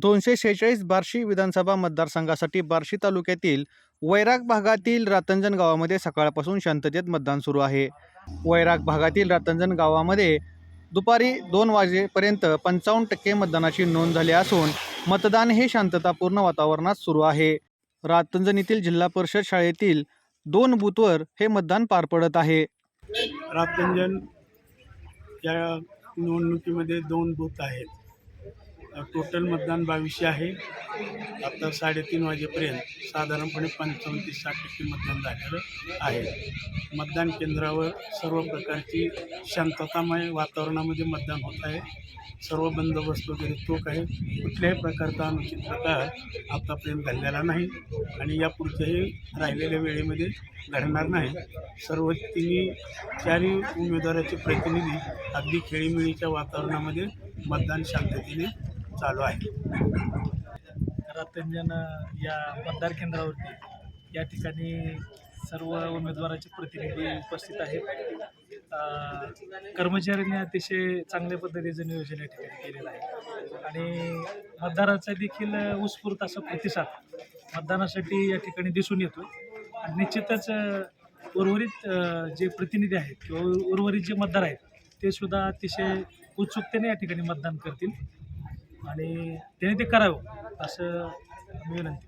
दोनशे शेहेचाळीस बार्शी विधानसभा मतदारसंघासाठी बार्शी तालुक्यातील वैराग भागातील रातंजन गावामध्ये सकाळपासून शांततेत मतदान सुरू आहे. वैराग भागातील रातंजन गावामध्ये दुपारी दोन वाजेपर्यंत पंचावन्न टक्के मतदानाची नोंद झाली असून मतदान हे शांततापूर्ण वातावरणात सुरू आहे. रातंजन येथील जिल्हा परिषद शाळेतील दोन बूथवर हे मतदान पार पडत आहे. रातंजन या निवडणुकीमध्ये दोन बूथ आहेत. टोटल मतदान बावीसशे आहे. आता साडेतीन वाजेपर्यंत साधारणपणे पंचावन्न ते साठ टक्के मतदान झालेलं आहे. मतदान केंद्रावर सर्व प्रकारची शांततामय वातावरणामध्ये मतदान होत आहे. सर्व बंदोबस्त वगैरे चोख आहे. कुठल्याही प्रकारचा अनुचित प्रकार आतापर्यंत घडलेला नाही आणि यापुढच्याही राहिलेल्या वेळेमध्ये घडणार नाही. सर्व तिन्ही चारही उमेदवाराचे प्रतिनिधी अगदी खेळीमेळीच्या वातावरणामध्ये मतदान शांततेने चालू आहे. रातंजन या मतदार केंद्रावरती या ठिकाणी सर्व उमेदवाराचे प्रतिनिधी उपस्थित आहेत. कर्मचाऱ्यांनी अतिशय चांगल्या पद्धतीचं नियोजन या ठिकाणी केलेलं आहे. आणि मतदाराचा देखील उत्स्फूर्त असा प्रतिसाद मतदानासाठी या ठिकाणी दिसून येतो आणि निश्चितच उर्वरित जे प्रतिनिधी आहेत किंवा उर्वरित जे मतदार आहेत ते सुद्धा अतिशय उत्सुकतेने या ठिकाणी मतदान करतील. आणि त्याने ते करावं असं मी विनंती